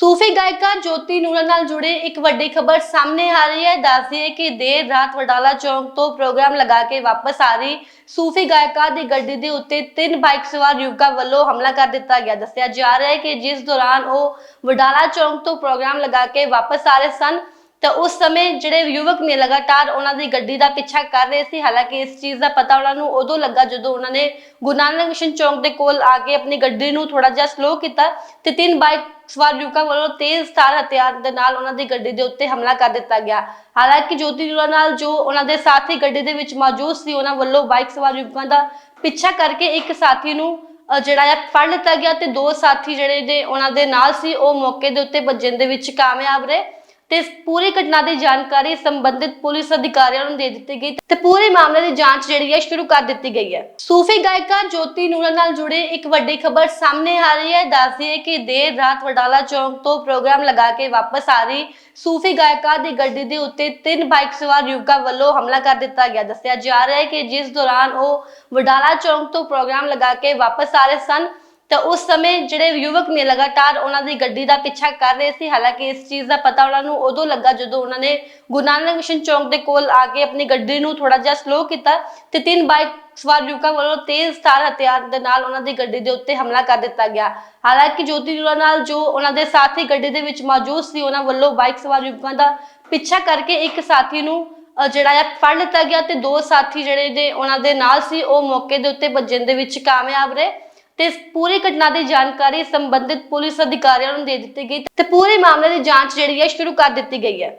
ਸੂਫੀ ਗਾਇਕਾ ਜੋਤੀ ਨੂਰਾ ਨਾਲ ਜੁੜੇ ਇੱਕ ਵੱਡੀ ਖਬਰ ਸਾਹਮਣੇ ਆ ਰਹੀ ਹੈ। ਦੱਸਦੀ ਹੈ ਕਿ ਦੇਰ ਰਾਤ ਵਡਾਲਾ ਚੌਂਕ ਤੋਂ ਪ੍ਰੋਗਰਾਮ ਲਗਾ ਕੇ ਵਾਪਸ ਆ ਰਹੀ ਸੂਫੀ ਗਾਇਕਾ ਦੀ ਗੱਡੀ ਦੇ ਉੱਤੇ ਤਿੰਨ ਬਾਈਕ ਸਵਾਰ ਯੁਵਕਾਂ ਵੱਲੋਂ ਹਮਲਾ ਕਰ ਦਿੱਤਾ ਗਿਆ। ਦੱਸਿਆ ਜਾ ਰਿਹਾ ਹੈ ਕਿ ਜਿਸ ਦੌਰਾਨ ਉਹ ਵਡਾਲਾ ਚੌਂਕ ਤੋਂ ਪ੍ਰੋਗਰਾਮ ਲਗਾ ਕੇ ਵਾਪਸ ਆ ਰਹੇ ਸਨ। ਤਾਂ ਉਸ ਸਮੇਂ ਜਿਹੜੇ ਯੁਵਕ ਨੇ ਲਗਾਤਾਰ ਉਹਨਾਂ ਦੀ ਗੱਡੀ ਦਾ ਪਿੱਛਾ ਕਰ ਰਹੇ ਸੀ, ਹਾਲਾਂਕਿ ਇਸ ਚੀਜ਼ ਦਾ ਪਤਾ ਉਹਨਾਂ ਨੂੰ ਉਦੋਂ ਲੱਗਾ ਜਦੋਂ ਉਹਨਾਂ ਨੇ ਗੁਰੂ ਨਾਨਕ ਮਿਸ਼ਨ ਚੌਂਕ ਦੇ ਕੋਲ ਆ ਕੇ ਆਪਣੀ ਗੱਡੀ ਨੂੰ ਥੋੜਾ ਜਿਹਾ ਸਲੋ ਕੀਤਾ ਤੇ ਤਿੰਨ ਬਾਈਕ ਸਵਾਰ ਯੁਵਕਾਂ ਵੱਲੋਂ ਤੇਜ਼ ਧਾਰ ਹਥਿਆਰ ਦੇ ਨਾਲ ਉਹਨਾਂ ਦੀ ਗੱਡੀ ਦੇ ਉੱਤੇ ਹਮਲਾ ਕਰ ਦਿੱਤਾ ਗਿਆ। ਹਾਲਾਂਕਿ ਜੋਤੀ ਜੁਲਾ ਨਾਲ ਜੋ ਉਹਨਾਂ ਦੇ ਸਾਥੀ ਗੱਡੀ ਦੇ ਵਿੱਚ ਮੌਜੂਦ ਸੀ, ਉਹਨਾਂ ਵੱਲੋਂ ਬਾਈਕ ਸਵਾਰ ਯੁਵਕਾਂ ਦਾ ਪਿੱਛਾ ਕਰਕੇ ਇੱਕ ਸਾਥੀ ਨੂੰ ਜਿਹੜਾ ਆ ਫੜ ਲਿੱਤਾ ਗਿਆ ਤੇ ਦੋ ਸਾਥੀ ਜਿਹੜੇ ਨੇ ਉਹਨਾਂ ਦੇ ਨਾਲ ਸੀ, ਉਹ ਮੌਕੇ ਦੇ ਉੱਤੇ ਭੱਜਣ ਦੇ ਵਿੱਚ ਕਾਮਯਾਬ ਰਹੇ। ਤੇ ਇਸ ਪੂਰੀ ਘਟਨਾ ਦੀ ਜਾਣਕਾਰੀ ਸੰਬੰਧਿਤ ਪੁਲਿਸ ਅਧਿਕਾਰੀਆਂ ਨੂੰ ਦੇ ਦਿੱਤੀ ਗਈ ਤੇ ਪੂਰੇ ਮਾਮਲੇ ਦੀ ਜਾਂਚ ਜਿਹੜੀ ਹੈ ਸ਼ੁਰੂ ਕਰ ਦਿੱਤੀ ਗਈ ਹੈ। ਸੂਫੀ ਗਾਇਕਾ ਜੋਤੀ ਨੂਰਾ ਨਾਲ ਜੁੜੇ ਇੱਕ ਵੱਡੀ ਖਬਰ ਸਾਹਮਣੇ ਆ ਰਹੀ ਹੈ। ਦੱਸਦੀ ਹੈ ਕਿ ਦੇਰ ਰਾਤ ਵਡਾਲਾ ਚੌਂਕ ਤੋਂ ਪ੍ਰੋਗਰਾਮ ਲਗਾ ਕੇ ਵਾਪਸ ਆ ਰਹੀ ਸੂਫੀ ਗਾਇਕਾ ਦੀ ਗੱਡੀ ਦੇ ਉੱਤੇ ਤਿੰਨ ਬਾਈਕ ਸਵਾਰ ਯੁਵਕਾਂ ਵੱਲੋਂ ਹਮਲਾ ਕਰ ਦਿੱਤਾ ਗਿਆ। ਦੱਸਿਆ ਜਾ ਰਿਹਾ ਹੈ ਕਿ ਜਿਸ ਦੌਰਾਨ ਉਹ ਵਡਾਲਾ ਚੌਂਕ ਤੋਂ ਪ੍ਰੋਗਰਾਮ ਲਗਾ ਕੇ ਵਾਪਸ ਆ ਰਹੇ ਸਨ ਤਾਂ ਉਸ ਸਮੇਂ ਜਿਹੜੇ ਯੁਵਕ ਨੇ ਲਗਾਤਾਰ ਉਹਨਾਂ ਦੀ ਗੱਡੀ ਦਾ ਪਿੱਛਾ ਕਰ ਰਹੇ ਸੀ, ਹਾਲਾਂਕਿ ਇਸ ਚੀਜ਼ ਦਾ ਪਤਾ ਉਹਨਾਂ ਨੂੰ ਉਦੋਂ ਲੱਗਾ ਜਦੋਂ ਉਹਨਾਂ ਨੇ ਗੁਰੂ ਨਾਨਕ ਮਿਸ਼ਨ ਚੌਂਕ ਦੇ ਕੋਲ ਆ ਕੇ ਆਪਣੀ ਗੱਡੀ ਨੂੰ ਥੋੜਾ ਜਿਹਾ ਸਲੋ ਕੀਤਾ ਤੇ ਤਿੰਨ ਬਾਈਕ ਸਵਾਰ ਯੁਵਕਾਂ ਵੱਲੋਂ ਤੇਜ਼ ਧਾਰ ਹਥਿਆਰ ਦੇ ਨਾਲ ਉਹਨਾਂ ਦੀ ਗੱਡੀ ਦੇ ਉੱਤੇ ਹਮਲਾ ਕਰ ਦਿੱਤਾ ਗਿਆ। ਹਾਲਾਂਕਿ ਜੋਤੀ ਜੁਲਾ ਨਾਲ ਜੋ ਉਹਨਾਂ ਦੇ ਸਾਥੀ ਗੱਡੀ ਦੇ ਵਿੱਚ ਮੌਜੂਦ ਸੀ, ਉਹਨਾਂ ਵੱਲੋਂ ਬਾਈਕ ਸਵਾਰ ਯੁਵਕਾਂ ਦਾ ਪਿੱਛਾ ਕਰਕੇ ਇੱਕ ਸਾਥੀ ਨੂੰ ਜਿਹੜਾ ਆ, ਫੜ ਲਿੱਤਾ ਗਿਆ ਤੇ ਦੋ ਸਾਥੀ ਜਿਹੜੇ ਨੇ ਉਹਨਾਂ ਦੇ ਨਾਲ ਸੀ, ਉਹ ਮੌਕੇ ਦੇ ਉੱਤੇ ਭੱਜਣ ਦੇ ਵਿੱਚ ਕਾਮਯਾਬ ਰਹੇ। ਤੇ ਇਸ ਪੂਰੀ ਘਟਨਾ ਦੀ ਜਾਣਕਾਰੀ ਸੰਬੰਧਿਤ ਪੁਲਿਸ ਅਧਿਕਾਰੀਆਂ ਨੂੰ ਦੇ ਦਿੱਤੀ ਗਈ ਤੇ ਪੂਰੇ ਮਾਮਲੇ ਦੀ ਜਾਂਚ ਜਿਹੜੀ ਹੈ ਸ਼ੁਰੂ ਕਰ ਦਿੱਤੀ ਗਈ ਹੈ।